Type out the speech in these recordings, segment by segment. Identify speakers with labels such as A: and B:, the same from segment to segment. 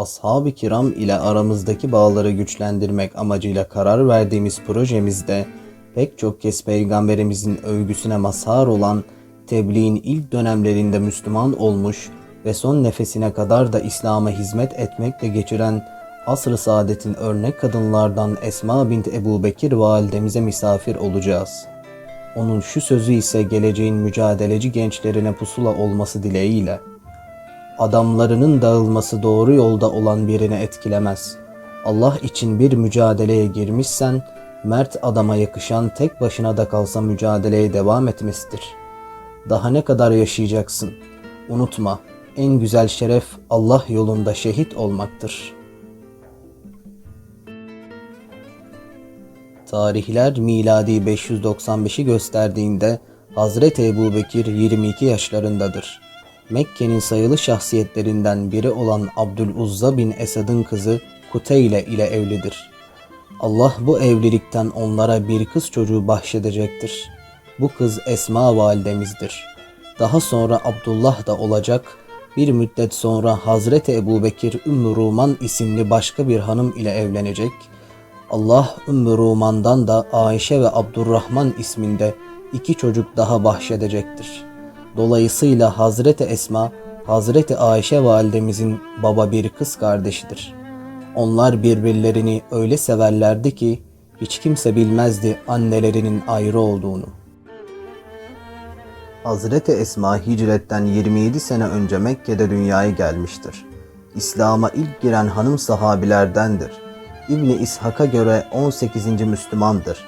A: Ashab-ı kiram ile aramızdaki bağları güçlendirmek amacıyla karar verdiğimiz projemizde pek çok kez peygamberimizin övgüsüne mazhar olan tebliğin ilk dönemlerinde Müslüman olmuş ve son nefesine kadar da İslam'a hizmet etmekle geçiren asr-ı saadetin örnek kadınlardan Esma bint Ebu Bekir validemize misafir olacağız. Onun şu sözü ise geleceğin mücadeleci gençlerine pusula olması dileğiyle adamlarının dağılması doğru yolda olan birini etkilemez. Allah için bir mücadeleye girmişsen, mert adama yakışan tek başına da kalsa mücadeleye devam etmesidir. Daha ne kadar yaşayacaksın? Unutma, en güzel şeref Allah yolunda şehit olmaktır. Tarihler miladi 595'i gösterdiğinde Hazreti Ebu Bekir 22 yaşlarındadır. Mekke'nin sayılı şahsiyetlerinden biri olan Abdüluzza bin Esad'ın kızı Kuteyle ile evlidir. Allah bu evlilikten onlara bir kız çocuğu bahşedecektir. Bu kız Esma validemizdir. Daha sonra Abdullah da olacak, bir müddet sonra Hazreti Ebu Bekir Ümmü Ruman isimli başka bir hanım ile evlenecek. Allah Ümmü Ruman'dan da Ayşe ve Abdurrahman isminde iki çocuk daha bahşedecektir.'' Dolayısıyla Hazreti Esma, Hazreti Ayşe validemizin baba bir kız kardeşidir. Onlar birbirlerini öyle severlerdi ki hiç kimse bilmezdi annelerinin ayrı olduğunu. Hazreti Esma hicretten 27 sene önce Mekke'de dünyaya gelmiştir. İslam'a ilk giren hanım sahabilerdendir. İbni İshak'a göre 18. Müslümandır.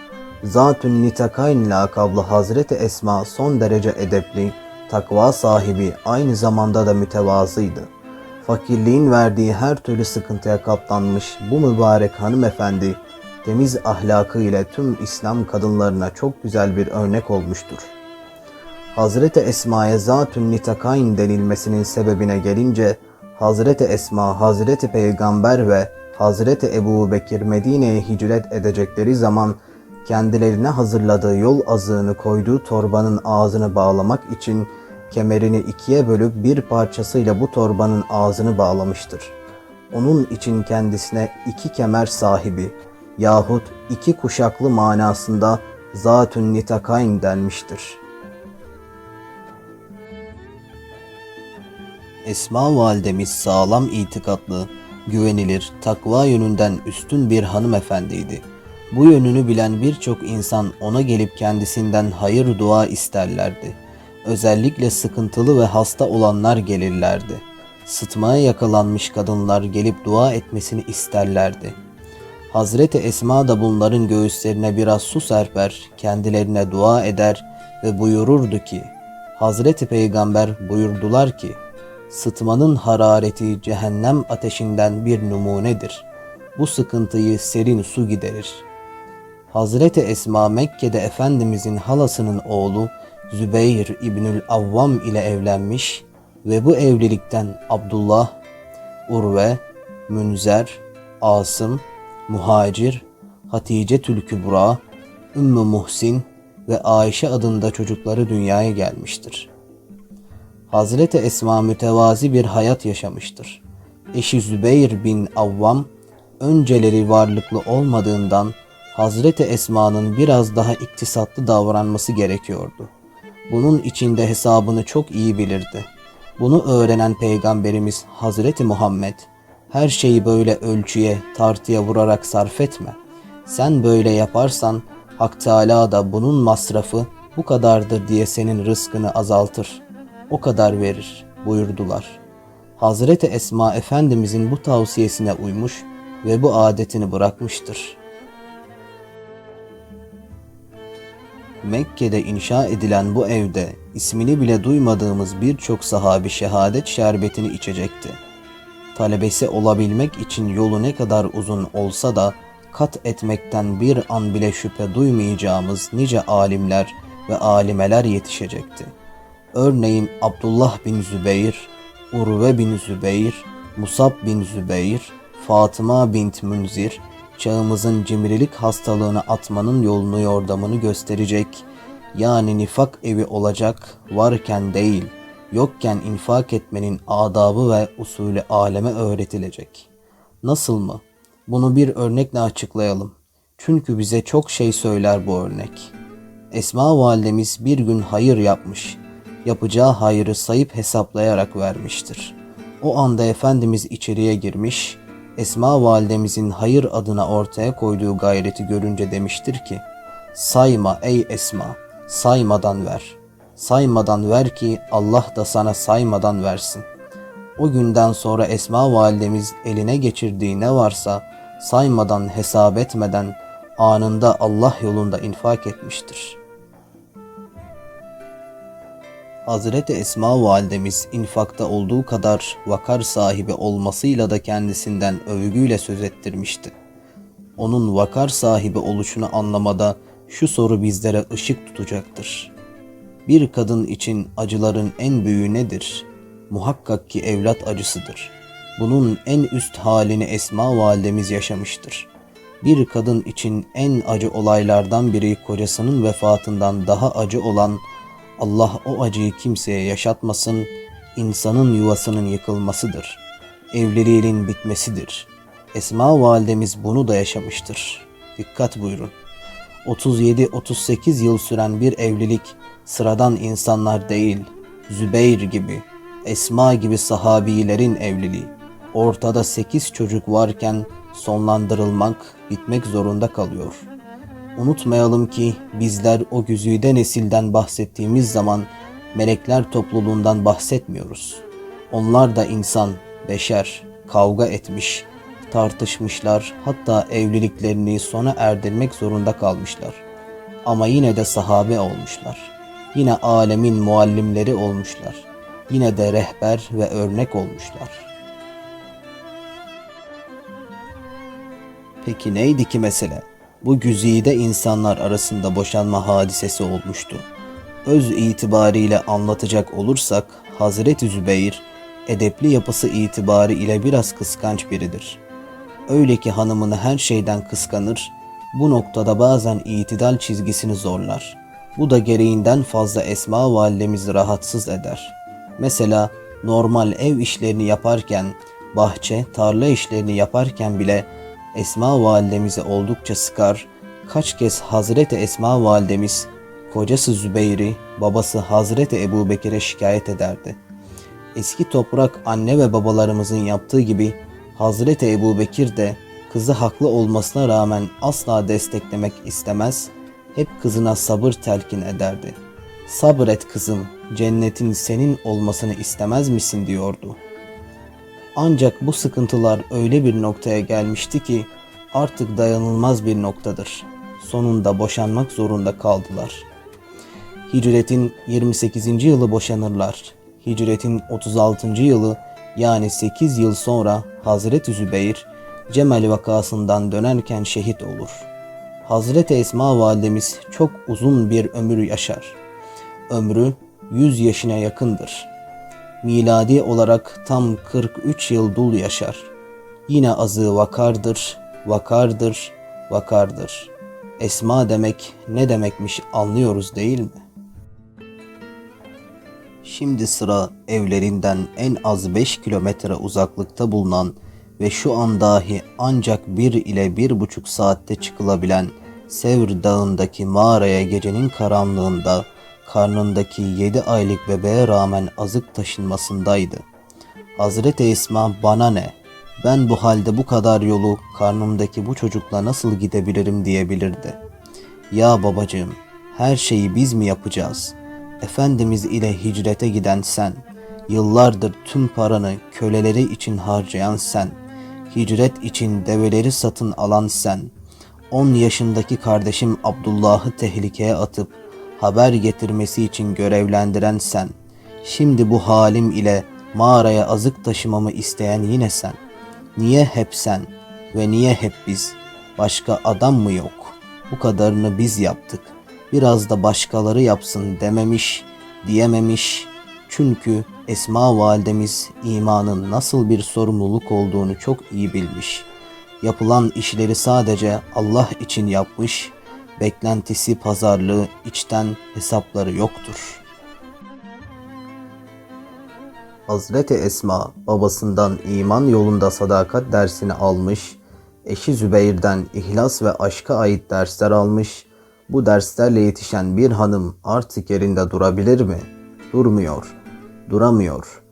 A: Zatün Nitakayn lakablı Hazreti Esma son derece edepli, takva sahibi aynı zamanda da mütevazıydı. Fakirliğin verdiği her türlü sıkıntıya katlanmış bu mübarek hanımefendi temiz ahlakı ile tüm İslam kadınlarına çok güzel bir örnek olmuştur. Hazreti Esma'ya zatün nitakayn denilmesinin sebebine gelince Hazreti Esma, Hazreti Peygamber ve Hazreti Ebu Bekir Medine'ye hicret edecekleri zaman kendilerine hazırladığı yol azığını koyduğu torbanın ağzını bağlamak için kemerini ikiye bölüp bir parçasıyla bu torbanın ağzını bağlamıştır. Onun için kendisine iki kemer sahibi yahut iki kuşaklı manasında zatün nitakayn denmiştir. Esma validemiz sağlam itikatlı, güvenilir, takva yönünden üstün bir hanımefendiydi. Bu yönünü bilen birçok insan ona gelip kendisinden hayır dua isterlerdi. Özellikle sıkıntılı ve hasta olanlar gelirlerdi. Sıtmaya yakalanmış kadınlar gelip dua etmesini isterlerdi. Hazreti Esma da bunların göğüslerine biraz su serper, kendilerine dua eder ve buyururdu ki, Hazreti Peygamber buyurdular ki, sıtmanın harareti cehennem ateşinden bir numunedir. Bu sıkıntıyı serin su giderir. Hazreti Esma Mekke'de Efendimizin halasının oğlu Zübeyir İbnül Avvam ile evlenmiş ve bu evlilikten Abdullah, Urve, Münzer, Asım, Muhacir, Hatice Tülkübra, Ümmü Muhsin ve Ayşe adında çocukları dünyaya gelmiştir. Hazreti Esma mütevazi bir hayat yaşamıştır. Eşi Zübeyir bin Avvam önceleri varlıklı olmadığından Hazreti Esma'nın biraz daha iktisatlı davranması gerekiyordu. Bunun içinde hesabını çok iyi bilirdi. Bunu öğrenen Peygamberimiz Hazreti Muhammed, her şeyi böyle ölçüye, tartıya vurarak sarf etme. Sen böyle yaparsan Hak Teala da bunun masrafı bu kadardır diye senin rızkını azaltır. O kadar verir buyurdular. Hazreti Esma Efendimizin bu tavsiyesine uymuş ve bu adetini bırakmıştır.'' Mekke'de inşa edilen bu evde ismini bile duymadığımız birçok sahabi şehadet şerbetini içecekti. Talebesi olabilmek için yolu ne kadar uzun olsa da kat etmekten bir an bile şüphe duymayacağımız nice alimler ve alimeler yetişecekti. Örneğin Abdullah bin Zübeyir, Urve bin Zübeyir, Musab bin Zübeyir, Fatıma bint Münzir, çağımızın cimrilik hastalığını atmanın yolunu yordamını gösterecek, yani nifak evi olacak varken değil, yokken infak etmenin adabı ve usulü aleme öğretilecek. Nasıl mı? Bunu bir örnekle açıklayalım. Çünkü bize çok şey söyler bu örnek. Esma validemiz bir gün hayır yapmış. Yapacağı hayrı sayıp hesaplayarak vermiştir. O anda Efendimiz içeriye girmiş, Esma validemizin hayır adına ortaya koyduğu gayreti görünce demiştir ki, Sayma ey Esma, saymadan ver. Saymadan ver ki Allah da sana saymadan versin. O günden sonra Esma validemiz eline geçirdiği ne varsa saymadan hesap etmeden anında Allah yolunda infak etmiştir. Hazreti Esma validemiz infakta olduğu kadar vakar sahibi olmasıyla da kendisinden övgüyle söz ettirmişti. Onun vakar sahibi oluşunu anlamada şu soru bizlere ışık tutacaktır. Bir kadın için acıların en büyüğü nedir? Muhakkak ki evlat acısıdır. Bunun en üst halini Esma validemiz yaşamıştır. Bir kadın için en acı olaylardan biri kocasının vefatından daha acı olan Allah o acıyı kimseye yaşatmasın, insanın yuvasının yıkılmasıdır. Evliliğinin bitmesidir. Esma validemiz bunu da yaşamıştır. Dikkat buyurun. 37-38 yıl süren bir evlilik sıradan insanlar değil, Zübeyir gibi, Esma gibi sahabilerin evliliği. Ortada 8 çocuk varken sonlandırılmak, bitmek zorunda kalıyor. Unutmayalım ki bizler o güzide nesilden bahsettiğimiz zaman melekler topluluğundan bahsetmiyoruz. Onlar da insan, beşer, kavga etmiş, tartışmışlar, hatta evliliklerini sona erdirmek zorunda kalmışlar. Ama yine de sahabe olmuşlar. Yine alemin muallimleri olmuşlar. Yine de rehber ve örnek olmuşlar. Peki neydi ki mesele? Bu güzide insanlar arasında boşanma hadisesi olmuştu. Öz itibariyle anlatacak olursak Hazreti Zübeyir edepli yapısı itibari ile biraz kıskanç biridir. Öyle ki hanımını her şeyden kıskanır, bu noktada bazen itidal çizgisini zorlar. Bu da gereğinden fazla Esma validemizi rahatsız eder. Mesela normal ev işlerini yaparken, bahçe, tarla işlerini yaparken bile Esma validemizi oldukça sıkar, kaç kez Hazreti Esma validemiz kocası Zübeyir'i, babası Hazreti Ebu Bekir'e şikayet ederdi. Eski toprak anne ve babalarımızın yaptığı gibi Hazreti Ebu Bekir de kızı haklı olmasına rağmen asla desteklemek istemez, hep kızına sabır telkin ederdi. Sabret kızım, cennetin senin olmasını istemez misin diyordu. Ancak bu sıkıntılar öyle bir noktaya gelmişti ki artık dayanılmaz bir noktadır. Sonunda boşanmak zorunda kaldılar. Hicretin 28. yılı boşanırlar. Hicretin 36. yılı yani 8 yıl sonra Hazreti Zübeyir Cemel vakasından dönerken şehit olur. Hazreti Esma validemiz çok uzun bir ömür yaşar. Ömrü 100 yaşına yakındır. Miladi olarak tam 43 yıl dul yaşar. Yine azı vakardır, vakardır, vakardır. Esma demek ne demekmiş anlıyoruz değil mi? Şimdi sıra evlerinden en az 5 kilometre uzaklıkta bulunan ve şu an dahi ancak bir ile bir buçuk saatte çıkılabilen Sevr Dağı'ndaki mağaraya gecenin karanlığında karnındaki yedi aylık bebeğe rağmen azık taşınmasındaydı. Hazreti Esma bana ne? Ben bu halde bu kadar yolu karnımdaki bu çocukla nasıl gidebilirim diyebilirdi. Ya babacığım, her şeyi biz mi yapacağız? Efendimiz ile hicrete giden sen, yıllardır tüm paranı köleleri için harcayan sen, hicret için develeri satın alan sen, 10 yaşındaki kardeşim Abdullah'ı tehlikeye atıp haber getirmesi için görevlendiren sen. Şimdi bu halim ile mağaraya azık taşımamı isteyen yine sen. Niye hep sen ve niye hep biz? Başka adam mı yok? Bu kadarını biz yaptık. Biraz da başkaları yapsın dememiş, diyememiş. Çünkü Esma validemiz imanın nasıl bir sorumluluk olduğunu çok iyi bilmiş. Yapılan işleri sadece Allah için yapmış, beklentisi pazarlığı içten hesapları yoktur. Hazreti Esma babasından iman yolunda sadakat dersini almış, eşi Zübeyir'den ihlas ve aşka ait dersler almış, bu derslerle yetişen bir hanım artık yerinde durabilir mi? Durmuyor, duramıyor.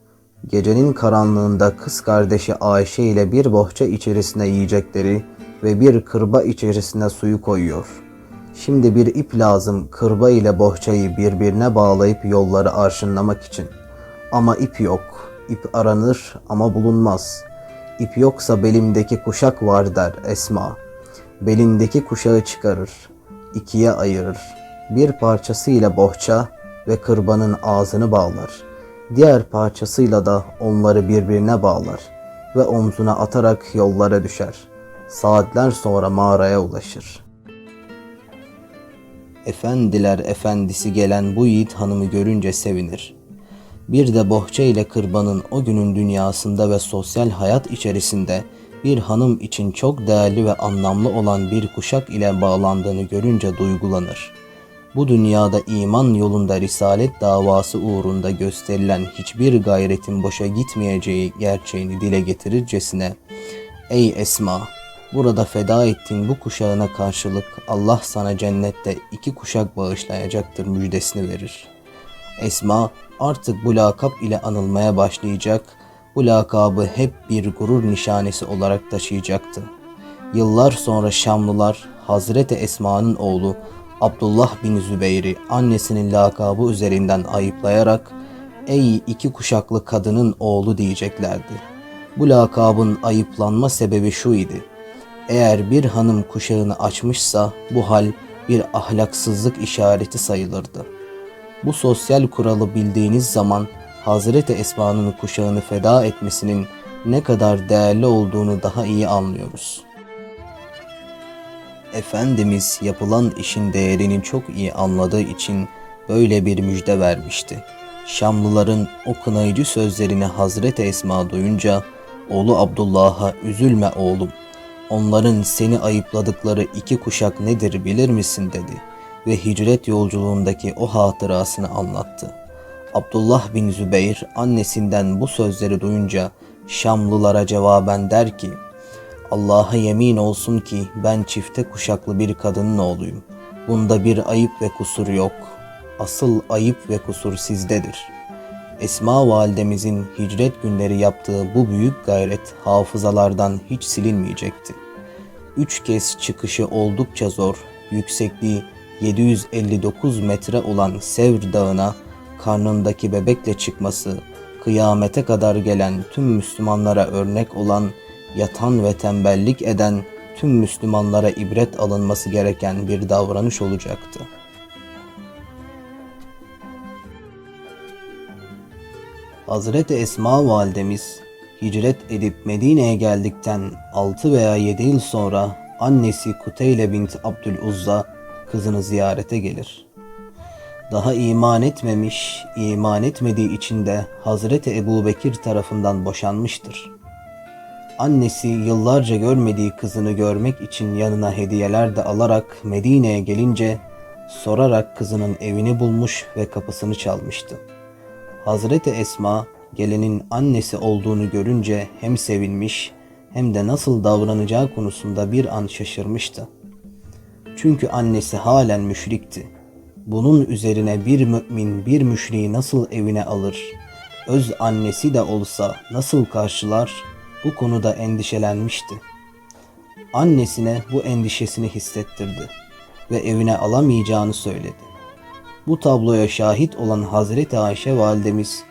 A: Gecenin karanlığında kız kardeşi Ayşe ile bir bohça içerisine yiyecekleri ve bir kırba içerisine suyu koyuyor. Şimdi bir ip lazım kırba ile bohçayı birbirine bağlayıp yolları arşınlamak için. Ama ip yok. İp aranır ama bulunmaz. İp yoksa belimdeki kuşak var der Esma. Belindeki kuşağı çıkarır. ikiye ayırır. Bir parçasıyla bohça ve kırbanın ağzını bağlar. Diğer parçasıyla da onları birbirine bağlar ve omzuna atarak yollara düşer. Saatler sonra mağaraya ulaşır. Efendiler efendisi gelen bu yiğit hanımı görünce sevinir. Bir de bohça ile kırbanın o günün dünyasında ve sosyal hayat içerisinde bir hanım için çok değerli ve anlamlı olan bir kuşak ile bağlandığını görünce duygulanır. Bu dünyada iman yolunda risalet davası uğrunda gösterilen hiçbir gayretin boşa gitmeyeceği gerçeğini dile getirircesine Ey Esma! Burada feda ettiğin bu kuşağına karşılık Allah sana cennette iki kuşak bağışlayacaktır müjdesini verir. Esma artık bu lakap ile anılmaya başlayacak, bu lakabı hep bir gurur nişanesi olarak taşıyacaktı. Yıllar sonra Şamlılar Hazreti Esma'nın oğlu Abdullah bin Zübeyir'i annesinin lakabı üzerinden ayıplayarak ''Ey iki kuşaklı kadının oğlu'' diyeceklerdi. Bu lakabın ayıplanma sebebi şu idi. Eğer bir hanım kuşağını açmışsa bu hal bir ahlaksızlık işareti sayılırdı. Bu sosyal kuralı bildiğiniz zaman Hazreti Esma'nın kuşağını feda etmesinin ne kadar değerli olduğunu daha iyi anlıyoruz. Efendimiz yapılan işin değerini çok iyi anladığı için böyle bir müjde vermişti. Şamlıların o kınayıcı sözlerini Hazreti Esma duyunca oğlu Abdullah'a üzülme oğlum. Onların seni ayıpladıkları iki kuşak nedir bilir misin dedi ve hicret yolculuğundaki o hatırasını anlattı. Abdullah bin Zübeyir annesinden bu sözleri duyunca Şamlılara cevaben der ki Allah'a yemin olsun ki ben çifte kuşaklı bir kadının oğluyum. Bunda bir ayıp ve kusur yok. Asıl ayıp ve kusur sizdedir. Esma validemizin hicret günleri yaptığı bu büyük gayret hafızalardan hiç silinmeyecekti. Üç kez çıkışı oldukça zor, yüksekliği 759 metre olan Sevr Dağı'na karnındaki bebekle çıkması, kıyamete kadar gelen tüm Müslümanlara örnek olan yatan ve tembellik eden tüm Müslümanlara ibret alınması gereken bir davranış olacaktı. Hazreti Esma validemiz hicret edip Medine'ye geldikten 6 veya 7 yıl sonra annesi Kuteyle bint Abdüluzza kızını ziyarete gelir. Daha iman etmemiş, iman etmediği için de Hazreti Ebu Bekir tarafından boşanmıştır. Annesi yıllarca görmediği kızını görmek için yanına hediyeler de alarak Medine'ye gelince sorarak kızının evini bulmuş ve kapısını çalmıştı. Hazreti Esma gelenin annesi olduğunu görünce hem sevinmiş hem de nasıl davranacağı konusunda bir an şaşırmıştı. Çünkü annesi halen müşrikti. Bunun üzerine bir mümin bir müşriği nasıl evine alır? Öz annesi de olsa nasıl karşılar? Bu konuda endişelenmişti. Annesine bu endişesini hissettirdi ve evine alamayacağını söyledi. Bu tabloya şahit olan Hazreti Ayşe validemiz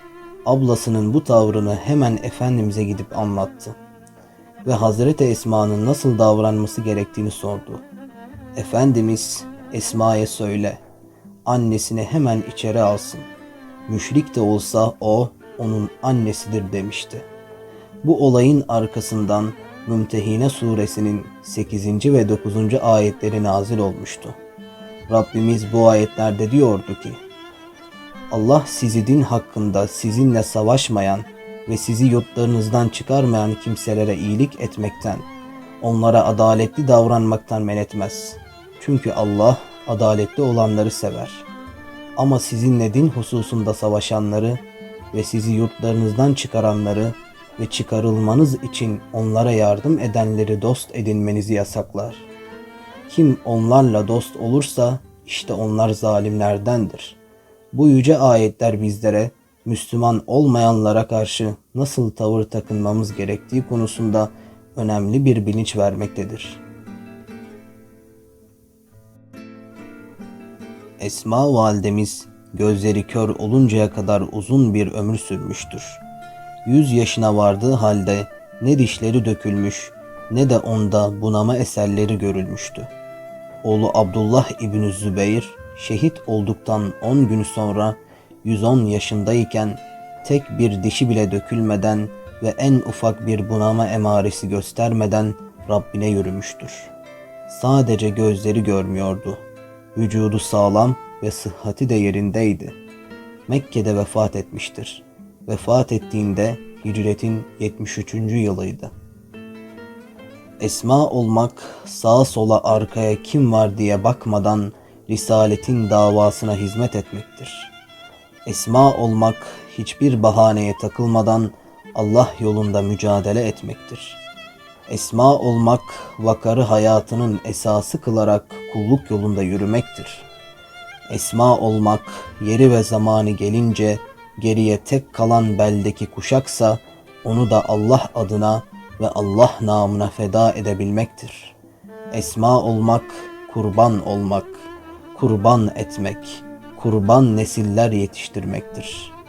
A: ablasının bu tavrını hemen Efendimiz'e gidip anlattı ve Hazreti Esma'nın nasıl davranması gerektiğini sordu. Efendimiz Esma'ya söyle, annesini hemen içeri alsın. Müşrik de olsa o onun annesidir demişti. Bu olayın arkasından Mümtehine suresinin 8. ve 9. ayetleri nazil olmuştu. Rabbimiz bu ayetlerde diyordu ki, Allah sizi din hakkında sizinle savaşmayan ve sizi yurtlarınızdan çıkarmayan kimselere iyilik etmekten, onlara adaletli davranmaktan men etmez. Çünkü Allah adaletli olanları sever. Ama sizinle din hususunda savaşanları ve sizi yurtlarınızdan çıkaranları ve çıkarılmanız için onlara yardım edenleri dost edinmenizi yasaklar. Kim onlarla dost olursa işte onlar zalimlerdendir. Bu yüce ayetler bizlere Müslüman olmayanlara karşı nasıl tavır takınmamız gerektiği konusunda önemli bir bilinç vermektedir. Esma validemiz gözleri kör oluncaya kadar uzun bir ömür sürmüştür. Yüz yaşına vardığı halde ne dişleri dökülmüş ne de onda bunama eserleri görülmüştü. Oğlu Abdullah İbni Zübeyir şehit olduktan 10 gün sonra 110 yaşındayken tek bir dişi bile dökülmeden ve en ufak bir bunama emaresi göstermeden Rabbine yürümüştür. Sadece gözleri görmüyordu. Vücudu sağlam ve sıhhati de yerindeydi. Mekke'de vefat etmiştir. Vefat ettiğinde hicretin 73. yılıydı. Esma olmak, sağa sola arkaya kim var diye bakmadan risaletin davasına hizmet etmektir. Esma olmak, hiçbir bahaneye takılmadan Allah yolunda mücadele etmektir. Esma olmak, vakarı hayatının esası kılarak kulluk yolunda yürümektir. Esma olmak, yeri ve zamanı gelince geriye tek kalan beldeki kuşaksa onu da Allah adına ve Allah namına feda edebilmektir. Esma olmak, kurban olmak, kurban etmek, kurban nesiller yetiştirmektir.''